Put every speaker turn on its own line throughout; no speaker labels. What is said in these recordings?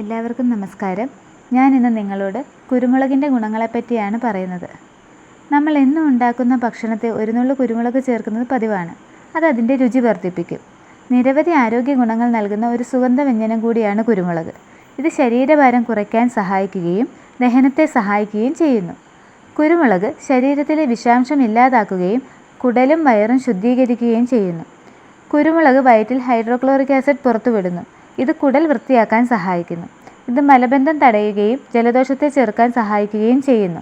എല്ലാവർക്കും നമസ്കാരം. ഞാൻ ഇന്ന് നിങ്ങളോട് കുരുമുളകിന്റെ ഗുണങ്ങളെപ്പറ്റിയാണ് പറയുന്നത്. നമ്മൾ എന്നും ഉണ്ടാക്കുന്ന ഭക്ഷണത്തെ ഒരു നുള്ളു കുരുമുളക് ചേർക്കുന്നത് പതിവാണ്. അത് അതിന്റെ രുചി വർദ്ധിപ്പിക്കും. നിരവധി ആരോഗ്യ ഗുണങ്ങൾ നൽകുന്ന ഒരു സുഗന്ധവ്യഞ്ജനം കൂടിയാണ് കുരുമുളക്. ഇത് ശരീരഭാരം കുറയ്ക്കാൻ സഹായിക്കുകയും ദഹനത്തെ സഹായിക്കുകയും ചെയ്യുന്നു. കുരുമുളക് ശരീരത്തിലെ വിഷാംശം ഇല്ലാതാക്കുകയും കുടലും വയറും ശുദ്ധീകരിക്കുകയും ചെയ്യുന്നു. കുരുമുളക് വയറ്റിൽ ഹൈഡ്രോക്ലോറിക് ആസിഡ് പുറത്തുവിടുന്നു. ഇത് കുടൽ വൃത്തിയാക്കാൻ സഹായിക്കുന്നു. ഇത് മലബന്ധം തടയുകയും ജലദോഷത്തെ ചെറുക്കാൻ സഹായിക്കുകയും ചെയ്യുന്നു.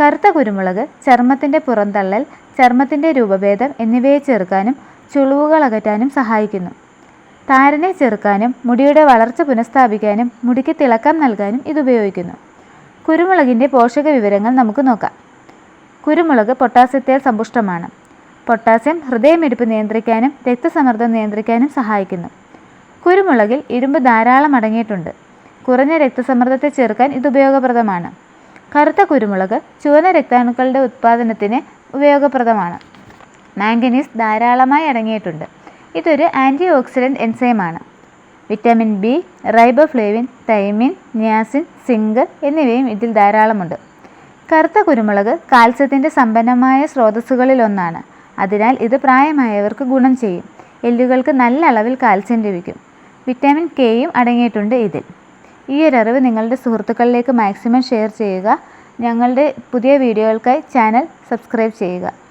കറുത്ത കുരുമുളക് ചർമ്മത്തിന്റെ പുറന്തള്ളൽ ചർമ്മത്തിന്റെ രൂപഭേദം എന്നിവയെ ചെറുക്കാനും ചുളിവുകൾ അകറ്റാനും സഹായിക്കുന്നു. താരനെ ചെറുക്കാനും മുടിയുടെ വളർച്ച പുനഃസ്ഥാപിക്കാനും മുടിക്ക് തിളക്കം നൽകാനും ഇത് ഉപയോഗിക്കുന്നു. കുരുമുളകിന്റെ പോഷക വിവരങ്ങൾ നമുക്ക് നോക്കാം. കുരുമുളക് പൊട്ടാസ്യത്താൽ സമ്പുഷ്ടമാണ്. പൊട്ടാസ്യം ഹൃദയമിടിപ്പ് നിയന്ത്രിക്കാനും രക്തസമ്മർദ്ദം നിയന്ത്രിക്കാനും സഹായിക്കുന്നു. കുരുമുളകിൽ ഇരുമ്പ് ധാരാളം അടങ്ങിയിട്ടുണ്ട്. കുറഞ്ഞ രക്തസമ്മർദ്ദത്തെ ചെറുക്കാൻ ഇത് ഉപയോഗപ്രദമാണ്. കറുത്ത കുരുമുളക് ചുവന്ന രക്താണുക്കളുടെ ഉത്പാദനത്തിന് ഉപയോഗപ്രദമാണ്. മാംഗനീസ് ധാരാളമായി അടങ്ങിയിട്ടുണ്ട്. ഇതൊരു antioxidant എൻസൈമാണ്. Vitamin B riboflavin thiamine niacin zinc എന്നിവയും ഇതിൽ ധാരാളമുണ്ട്. കറുത്ത കുരുമുളക് കാൽസ്യത്തിന്റെ സമ്പന്നമായ സ്രോതസ്സുകളിലൊന്നാണ്. അതിനാൽ ഇത് പ്രായമായവർക്ക് ഗുണം ചെയ്യും. എല്ലുകൾക്ക് നല്ല അളവിൽ കാൽസ്യം ലഭിക്കും. വിറ്റാമിൻ കെയും അടങ്ങിയിട്ടുണ്ട് ഇതിൽ. ഈ ഒരു അറിവ് നിങ്ങളുടെ സുഹൃത്തുക്കളിലേക്ക് മാക്സിമം ഷെയർ ചെയ്യുക. ഞങ്ങളുടെ പുതിയ വീഡിയോകൾക്കായി ചാനൽ സബ്സ്ക്രൈബ് ചെയ്യുക.